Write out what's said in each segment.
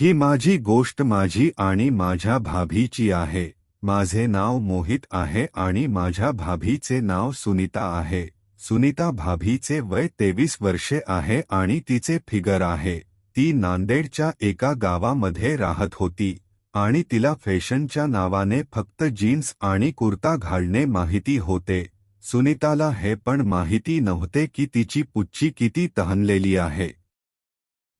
ही माझी गोष्ट माझी आणि माझ्या भाभीची आहे. माझे नाव मोहित आहे आणि माझ्या भाभीचे नाव सुनीता आहे. सुनीता भाभीचे वय तेवीस वर्षे आहे आणि तिचे फिगर आहे. ती नांदेडच्या एका गावामध्ये राहत होती आणि तिला फॅशनच्या नावाने फक्त जीन्स आणि कुर्ता घालणे माहिती होते. सुनीताला हे पण माहिती नव्हते की तिची पुच्ची किती तहनलेली आहे.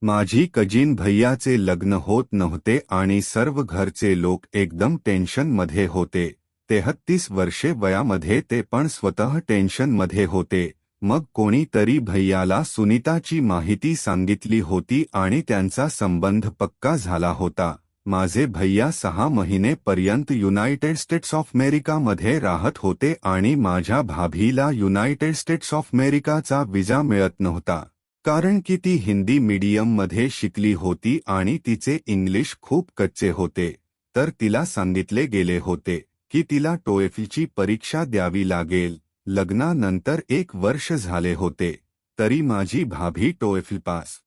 माझी कजिन भैयाचे लग्न होत नव्हते आणि सर्व घरचे लोक एकदम टेन्शनमध्ये होते. तेहत्तीस वर्षे वयामध्ये ते पण स्वतः टेन्शनमध्ये होते. मग कोणीतरी भैयाला सुनीताची माहिती सांगितली होती आणि त्यांचा संबंध पक्का झाला होता. माझे भैया सहा महिनेपर्यंत युनायटेड स्टेट्स ऑफ अमेरिकामध्ये राहत होते आणि माझ्या भाभीला युनायटेड स्टेट्स ऑफ अमेरिकाचा विजा मिळत नव्हता. कारण की ती हिंदी मीडियममध्ये शिकली होती आणि तिचे इंग्लिश खूप कच्चे होते. तर तिला सांगितले गेले होते की तिला टोएफीची परीक्षा द्यावी लागेल. लग्नानंतर एक वर्ष झाले होते. तरी माझी भाभी टोएफी पास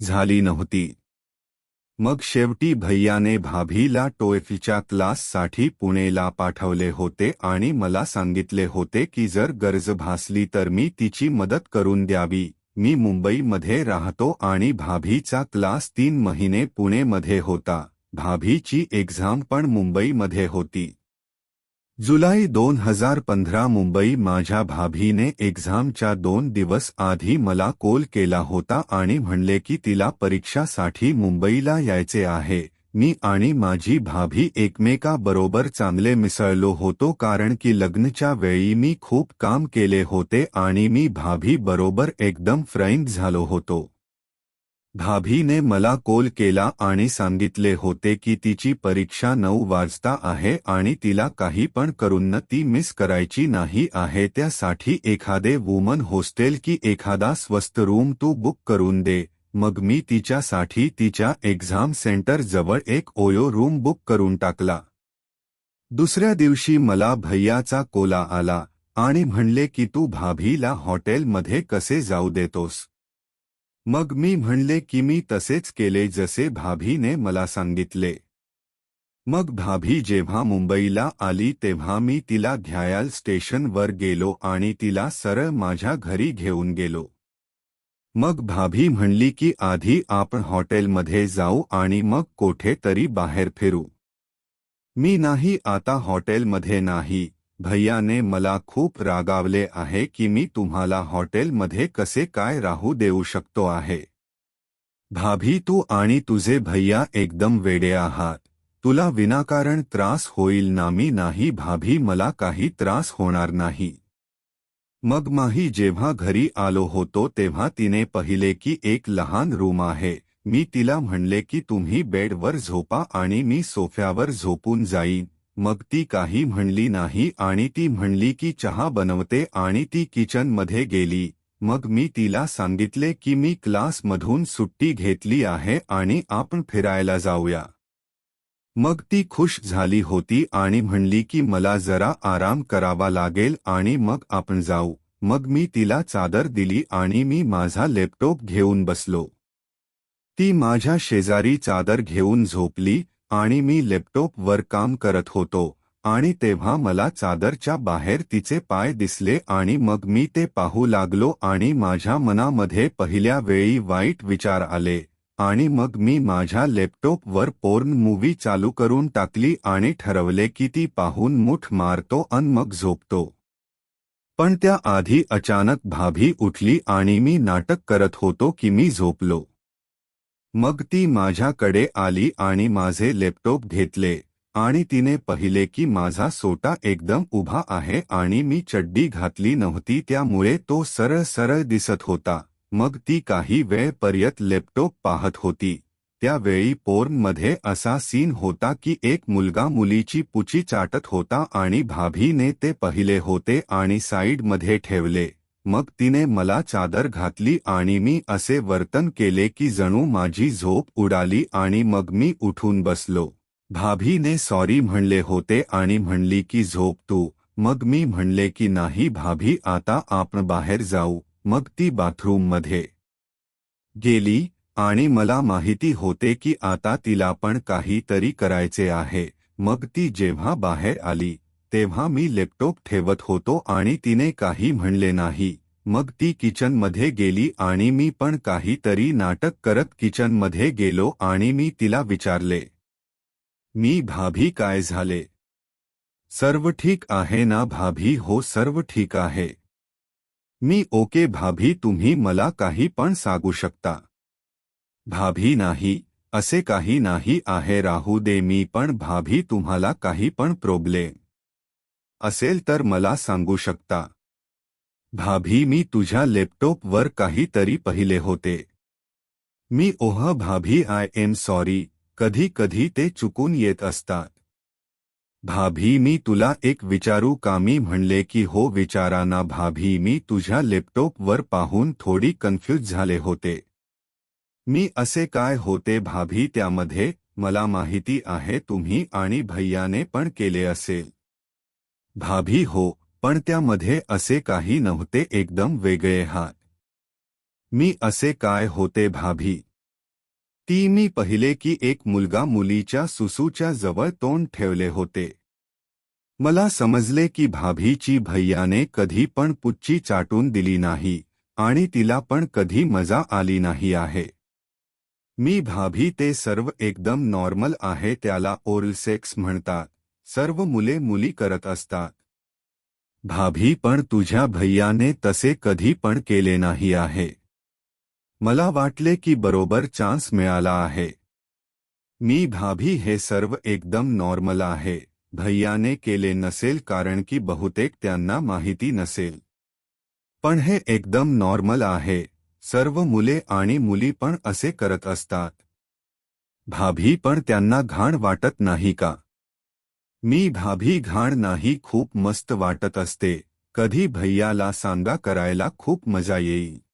झाली नव्हती. मग शेवटी भैयाने भाभीला टोएफीच्या क्लाससाठी पुणेला पाठवले होते आणि मला सांगितले होते की जर गरज भासली तर मी तिची मदत करून द्यावी. मी मुंबईमध्ये राहतो आणि भाभीचा क्लास तीन महिने पुणेमध्ये होता. भाभीची एक्झाम पण मुंबईमध्ये होती. जुलै दोन हजार पंधरा मुंबई माझ्या भाभीने एक्झामच्या दोन दिवस आधी मला कॉल केला होता आणि म्हणले की तिला परीक्षासाठी मुंबईला यायचे आहे. मी आणि माझी भाभी एकमेकाबरोबर चांगले मिसळलो होतो कारण की लग्नच्या वेळी मी खूप काम केले होते आणि मी भाभी बरोबर एकदम फ्रेंड झालो होतो. भाभीने मला कॉल केला आणि सांगितले होते की तिची परीक्षा नऊ वाजता आहे आणि तिला काही पण करून ती मिस करायची नाही आहे त्यासाठी एखादे वुमन हॉस्टेल की एखादा स्वस्त रूम तू बुक करून दे. मग मी तिच्यासाठी तिच्या एक्झाम सेंटर जवळ एक ओयो रूम बुक करून टाकला. दुसऱ्या दिवशी मला भैयाचा कोला आला आणि म्हणले की तू भाभीला हॉटेलमध्ये कसे जाऊ देतोस? मग मी म्हणले की मी तसेच केले जसे भाभीने मला सांगितले. मग भाभी जेव्हा मुंबईला आली तेव्हा मी तिला घ्यायाल स्टेशनवर गेलो आणि तिला सरळ माझ्या घरी घेऊन गेलो. मग भाभी म्हणली की, आधी आपण हॉटेलमध्ये जाऊ आणि मग कोठे तरी बाहेर फिरू. मी नाही, आता हॉटेलमध्ये नाही. भैयाने मला खूप रागावले आहे की मी तुम्हाला हॉटेलमध्ये कसे काय राहू देऊ शकतो आहे. भाभी, तू आणि तुझे भैया एकदम वेडे आहात. तुला विनाकारण त्रास होईल ना मी नाही, भाभी, मला काही त्रास होणार नाही. मग माही जेव्हा घरी आलो होतो तेव्हा तिने पहिले की एक लहान रूम आहे. मी तिला म्हणले की तुम्ही बेडवर झोपा आणि मी सोफ्यावर झोपून जाईन. मग ती काही म्हणली नाही आणि ती म्हणली की चहा बनवते आणि ती किचनमध्ये गेली. मग मी तिला सांगितले की मी क्लासमधून सुट्टी घेतली आहे आणि आपण फिरायला जाऊया. मग ती खुश झाली होती आणि म्हणली की मला जरा आराम करावा लागेल आणि मग आपण जाऊ. मग मी तिला चादर दिली आणि मी माझा लॅपटॉप घेऊन बसलो. ती माझ्या शेजारी चादर घेऊन झोपली आणि मी लॅपटॉपवर काम करत होतो आणि तेव्हा मला चादरच्या बाहेर तिचे पाय दिसले आणि मग मी ते पाहू लागलो आणि माझ्या मनामध्ये पहिल्या वेळी वाईट विचार आले. आणि मग मी माझ्या लॅपटॉपवर पोर्न मूवी चालू करून टाकली आणि ठरवले की ती पाहून मुठ मारतो अन मग झोपतो. पण त्या आधी अचानक भाभी उठली आणि मी नाटक करत होतो की मी झोपलो. मग ती माझ्याकडे आली आणि माझे लॅपटॉप घेतले आणि तिने पहिले की माझा सोटा एकदम उभा आहे आणि मी चड्डी घातली नव्हती त्यामुळे तो सरळ सरळ दिसत होता. मग ती काही वेळपर्यंत लॅपटॉप पाहत होती. त्यावेळी पोर्नमध्ये असा सीन होता की एक मुलगा मुलीची पुची चाटत होता आणि भाभीने ते पाहिले होते आणि साईडमध्ये ठेवले. मग तिने मला चादर घातली आणि मी असे वर्तन केले की जणू माझी झोप उडाली आणि मग मी उठून बसलो. भाभीने सॉरी म्हणले होते आणि म्हणली की झोप तू. मग मी म्हणले की नाही भाभी आता आपण बाहेर जाऊ. मग ती बाथरूम बाथरूममध्ये गेली आणि मला माहिती होते की आता तिला पण काहीतरी करायचे आहे. मग ती जेव्हा बाहेर आली, तेव्हा मी लॅपटॉप ठेवत होतो आणि तिने काही म्हणले नाही. मग ती किचनमध्ये गेली आणि मी पण काहीतरी नाटक करत किचन किचनमध्ये गेलो आणि मी तिला विचारले, मी भाभी काय झाले? सर्व ठीक आहे ना भाभी? हो, सर्व ठीक आहे. मी ओके भाभी तुम्ही मला काही पण सांगू शकता. भाभी नाही, असे काही नाही आहे, राहू दे मी पण भाभी तुम्हाला काही पण प्रॉब्लेम असेल तर मला सांगू शकता. भाभी मी तुझ्या लॅपटॉपवर काहीतरी पाहिले होते. मी, oh Bhabhi I am sorry कधी कधी ते चुकून येत असतात. भाभी मी तुला एक विचारू कामी म्हणले की हो विचारा ना भाभी मी तुझ्या लॅपटॉपवर पाहून थोडी कन्फ्यूज़ झाले होते. मी असे काय होते भाभी त्यामध्ये, मला माहिती आहे तुम्ही आणि भैयाने पण केले असेल. भाभी हो, पण त्यामध्ये असे काही नव्हते एकदम वेगळे हात मी असे काय होते भाभी? ती मी पहिले की एक मुलगा मुलीच्या सुसूच्या जवळ तोंड ठेवले होते. मला समजले की भाभीची भैयाने कधी पण पुच्ची चाटून दिली नाही आणि तिला पण कधी मजा आली नाही आहे. मी भाभी ते सर्व एकदम नॉर्मल आहे त्याला ओरल सेक्स म्हणतात सर्व मुले मुली करत असतात. भाभी पण तुझ्या भैयाने तसे कधी पण केले नाही आहे. मला वाटले की बरोबर चान्स मिळाला आहे. मी भाभी हे सर्व एकदम नॉर्मल आहे. भैयाने केले नसेल कारण की बहुतेक त्यांना माहिती नसेल. पण हे एकदम नॉर्मल आहे. सर्व मुले आणि मुली पण असे करत असतात. भाभी पण त्यांना घाण वाटत नाही का? मी भाभी घाण नाही खूप मस्त वाटत असते. कधी भैयाला सांगा करायला खूप मज़ा येईल.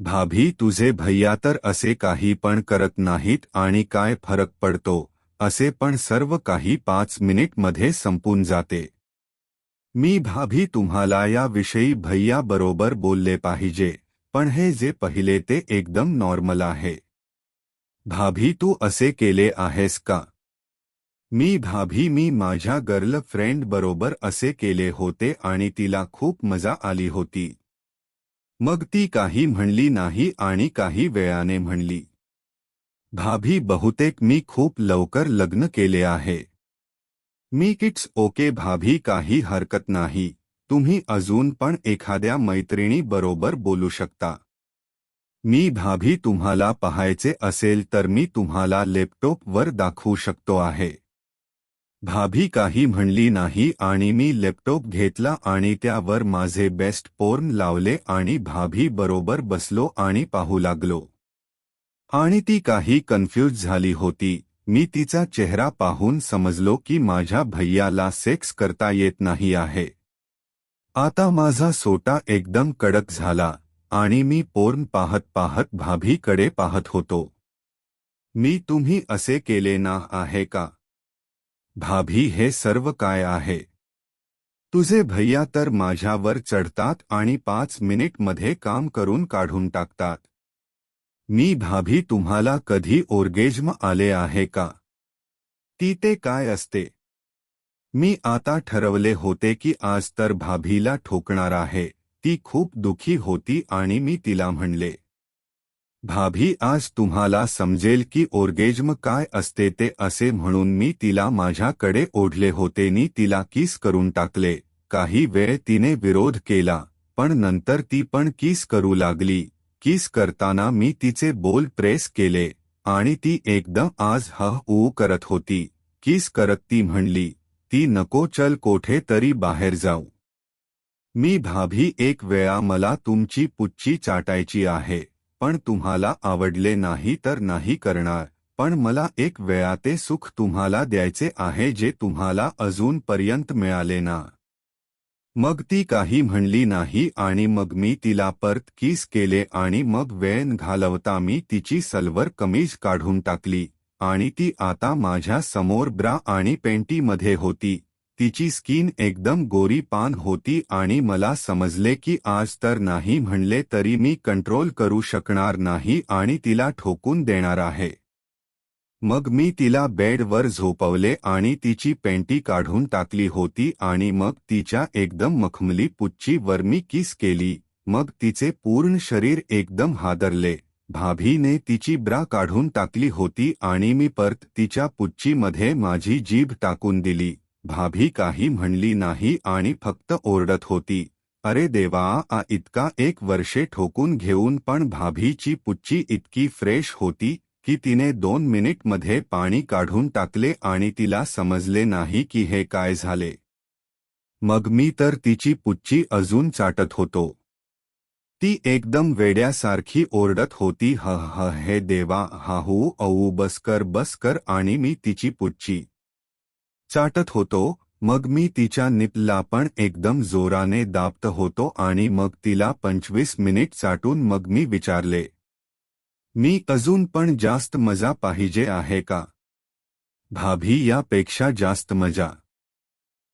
भाभी, तुझे भैया तर असे काही पण करत नाहीत आणि काय फरक पडतो, असे पण सर्व काही पाच मिनिटमध्ये संपून जाते. मी, भाभी, तुम्हाला याविषयी भैया बरोबर बोलले पाहिजे, पण हे जे पहिले ते एकदम नॉर्मल आहे. भाभी, तू असे केले आहेस का? मी, भाभी, मी माझ्या गर्लफ्रेंड बरोबर असे केले होते आणि तिला खूप मज़ा आली होती. मग ती काही म्हणली नाही आणि काही वेळाने म्हणली भाभी बहुतेक मी खूप लवकर लग्न केले आहे. मी किट्स ओके भाभी काही हरकत नाही. तुम्ही अजून पण एखाद्या मैत्रिणी बरोबर बोलू शकता. मी भाभी तुम्हाला पाहायचे असेल तर मी तुम्हाला लॅपटॉपवर दाखवू शकतो आहे. भाभी काही म्हणली नाही आणि मी लॅपटॉप घेतला आणि त्यावर माझे बेस्ट पोर्न लावले आणि भाभी बरोबर बसलो आणि पाहू लागलो. आणि ती काही कन्फ्यूज झाली होती. मी तिचा चेहरा पाहून समजलो की माझ्या भैयाला सेक्स करता येत नाही आहे. आता माझा सोटा एकदम कडक झाला आणि मी पोर्न पाहत पाहत भाभीकडे पाहत होतो. मी तुम्ही असे केले ना आहे का? भाभी हे सर्व काय आहे? तुझे भैया तर माझ्यावर चढतात आणि पाच मिनिटमध्ये काम करून काढून टाकतात. मी भाभी तुम्हाला कधी ओर्गेज्म आले आहे का? ती ते काय असते? मी आता ठरवले होते की आज तर भाभीला ठोकणार आहे. ती खूप दुखी होती आणि मी तिला म्हणले भाभी आज तुम्हाला समजेल की ओर्गेज्म काय असते ते असे म्हणून मी तिला माझ्याकडे ओढले होते. नी तिला किस करून टाकले. काही वेळ तिने विरोध केला पण नंतर ती पण किस करू लागली. किस करताना मी तिचे बोल प्रेस केले आणि ती एकदम आज ह ऊ करत होती. किस करत ती म्हणली ती नको चल कोठे तरी बाहेर जाऊ. मी भाभी एक वेळा मला तुमची पुच्ची चाटायची आहे. पण तुम्हाला आवडले नाही तर नाही करणार. पण मला एक वेळा ते सुख तुम्हाला द्यायचे आहे जे तुम्हाला अजूनपर्यंत मिळाले ना. मग ती काही म्हणली नाही आणि मग मी तिला परत किस केले आणि मग वेळ घालवता मी तिची सलवर कमीज काढून टाकली. आणि ती आता माझ्यासमोर ब्रा आणि पेंटीमध्ये होती. तिची स्किन एकदम गोरी पान होती आणि मला समजले की आज तर नाही म्हणले तरी मी कंट्रोल करू शकणार नाही आणि तिला ठोकून देणार आहे. मग मी तिला बेडवर झोपवले आणि तिची पेंटी काढून टाकली होती आणि मग तिच्या एकदम मखमली पुच्चीवर मी किस केली मग तिचे पूर्ण शरीर एकदम हादरले भाभीने तिची ब्रा काढून टाकली होती आणि मी परत तिच्या पुच्चीमध्ये माझी जीभ टाकून दिली. भाभी काही म्हणली नाही आणि फक्त ओरडत होती. अरे देवा आ इतका एक वर्षे ठोकून घेऊन पण भाभीची पुच्ची इतकी फ्रेश होती की तिने दोन मिनिटमध्ये पाणी काढून टाकले आणि तिला समजले नाही की हे काय झाले. मग मी तर तिची पुच्ची अजून चाटत होतो. ती एकदम वेड्यासारखी ओरडत होती. ह ह हे देवा हाहू औ बसकर बसकर आणि मी तिची पुच्ची. चाटत होतो मग मी तिच्या निपला पण एकदम जोराने दाबत होतो आणि मग तिला पंचवीस मिनिट चाटून मग मी विचारले मी अजून पण जास्त मजा पाहिजे आहे का? भाभी यापेक्षा जास्त मजा.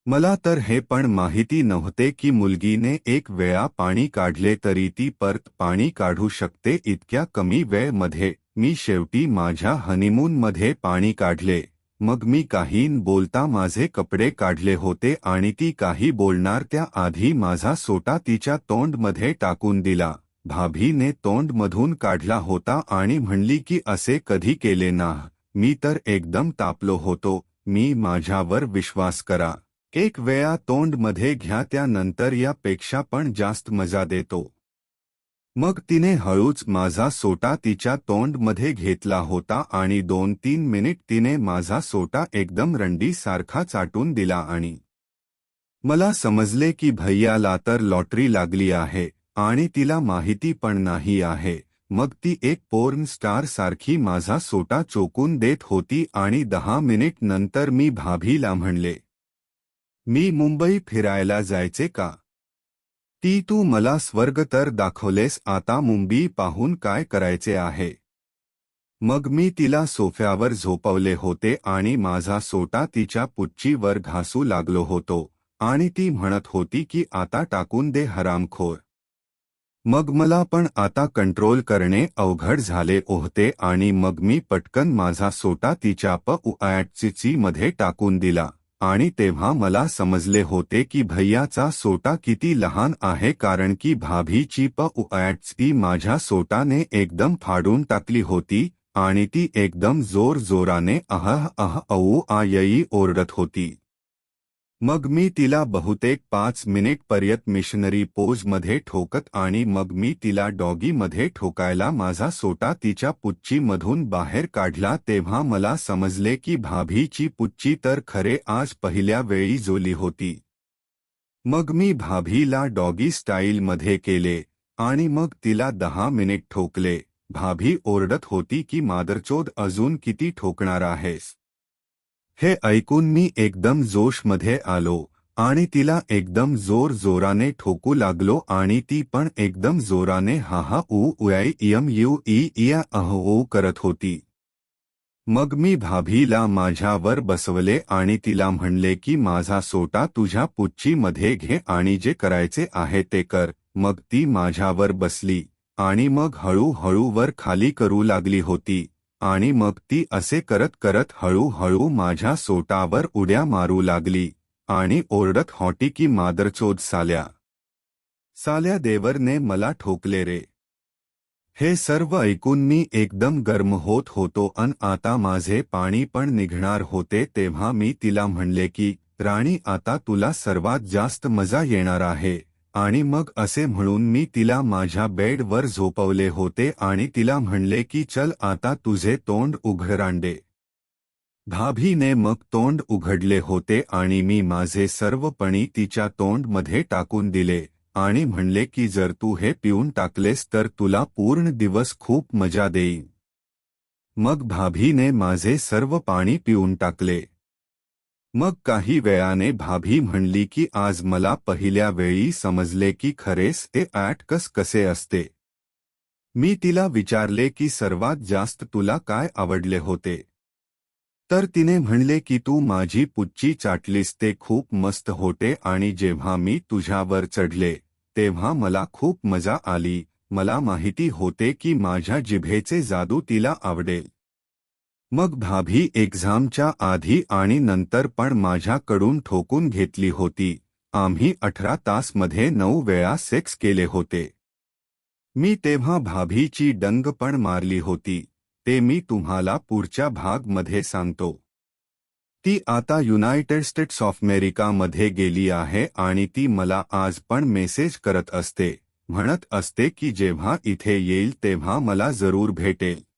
मला तर हे पण माहिती नव्हते की मुलगीने एक वेळा पाणी काढले तरी ती परत पाणी काढू शकते इतक्या कमी वेळमध्ये. मी शेवटी माझ्या हनीमूनमध्ये पाणी काढले. मग मी काही बोलता माझे कपडे काढले होते आणि ती काही बोलणार त्या आधी माझा सोटा तिच्या तोंडमध्ये टाकून दिला. भाभीने तोंडमधून काढला होता आणि म्हणली की असे कधी केले ना. मी तर एकदम तापलो होतो. मी माझ्यावर विश्वास करा. एक वेळा तोंडमध्ये घ्या त्यानंतर यापेक्षा पण जास्त मजा देतो. मग तिने हळूच माझा सोटा तिच्या तोंडमध्ये घेतला होता आणि दोन तीन मिनिट तिने माझा सोटा एकदम रंडीसारखा चाटून दिला आणि मला समजले की भैयाला तर लॉटरी लागली आहे आणि तिला माहिती पण नाही आहे. मग ती एक पोर्न स्टार सारखी माझा सोटा चोकून देत होती आणि दहा मिनिट नंतर मी भाभीला म्हणले मी मुंबई फिरायला जायचे का? ती तू मला स्वर्ग तर दाखवलेस आता मुंबई पाहून काय करायचे आहे? मग मी तिला सोफ्यावर झोपवले होते आणि माझा सोटा तिच्या पुच्चीवर घासू लागलो होतो आणि ती म्हणत होती की आता टाकून दे हरामखोर. मग मला पण आता कंट्रोल करणे अवघड झाले होते आणि मग मी पटकन माझा सोटा तिच्या प मध्ये टाकून दिला. आणि तेव्हा मला समजले होते की भैयाचा सोटा किती लहान आहे कारण की भाभीची ती माझ्या सोटाने एकदम फाडून टाकली होती आणि ती एकदम जोर जोराने अह अह औ आयई ओरडत होती. मग मी तिला बहुतेक पाच मिनिटपर्यंत मिशनरी पोजमध्ये ठोकत आणि मग मी तिला डॉगीमध्ये ठोकायला माझा सोटा तिच्या पुच्चीमधून बाहेर काढला तेव्हा मला समजले की भाभीची पुच्ची तर खरे आज पहिल्या वेळी जोली होती. मग मी भाभीला डॉगी स्टाईलमध्ये केले आणि मग तिला दहा मिनिट ठोकले. भाभी ओरडत होती की मादरचोद अजून किती ठोकणार आहेस? हे ऐकून मी एकदम जोश जोशमध्ये आलो आणि तिला एकदम ज़ोर जोराने ठोकू लागलो आणि ती पण एकदम जोराने हाहा ऊ उयाई इयम यू ई इया अह ओ करत होती. मग मी भाभीला माझ्यावर बसवले आणि तिला म्हणले की माझा सोटा तुझ्या पुच्चीमध्ये घे आणि जे करायचे आहे ते कर. मग ती माझ्यावर बसली आणि मग हळूहळू वर खाली करू लागली होती. आणि मग ती असे करत करत हळूहळू माझ्या सोटावर उड्या मारू लागली आणि ओरडत हॉटी की मादरचोद साल्या. साल्या देवरने मला ठोकले रे. हे सर्व ऐकून मी एकदम गर्म होत होतो अन आता माझे पाणी पण निघणार होते तेव्हा मी तिला म्हणले की, राणी आता तुला सर्वात जास्त मज़ा येणार आहे. आणि मग असे म्हणून मी तिला माझ्या बेडवर झोपवले होते आणि तिला म्हणले की चल आता तुझे तोंड उघरांडे. भाभीने मग तोंड उघडले होते आणि मी माझे सर्व पणी तिच्या तोंडमध्ये टाकून दिले आणि म्हणले की जर तू हे पिऊन टाकलेस तर तुला पूर्ण दिवस खूप मजा देईन. मग भाभीने माझे सर्व पाणी पिऊन टाकले. मग काही वेळाने भाभी म्हणली की आज मला पहिल्या वेळी समजले की खरेच ते ॲटकस कसे असते. मी तिला विचारले की सर्वात जास्त तुला काय आवडले होते? तर तिने म्हणले की तू माझी पुच्ची चाटलीस ते खूप मस्त होते आणि जेव्हा मी तुझ्यावर चढले तेव्हा मला खूप मजा आली. मला माहिती होते की माझ्या जिभेचे जादू तिला आवडेल. मग भाभी एक्झामच्या आधी आणि नंतर पण माझ्याकडून ठोकून घेतली होती. आम्ही अठरा तासमध्ये नऊ वेळा सेक्स केले होते. मी तेव्हा भाभीची डंग पण मारली होती. ते मी तुम्हाला पुढच्या भागमध्ये सांगतो. ती आता युनायटेड स्टेट्स ऑफ अमेरिकामध्ये गेली आहे आणि ती मला आज पण मेसेज करत असते. म्हणत असते की जेव्हा इथे येईल तेव्हा मला जरूर भेटेल.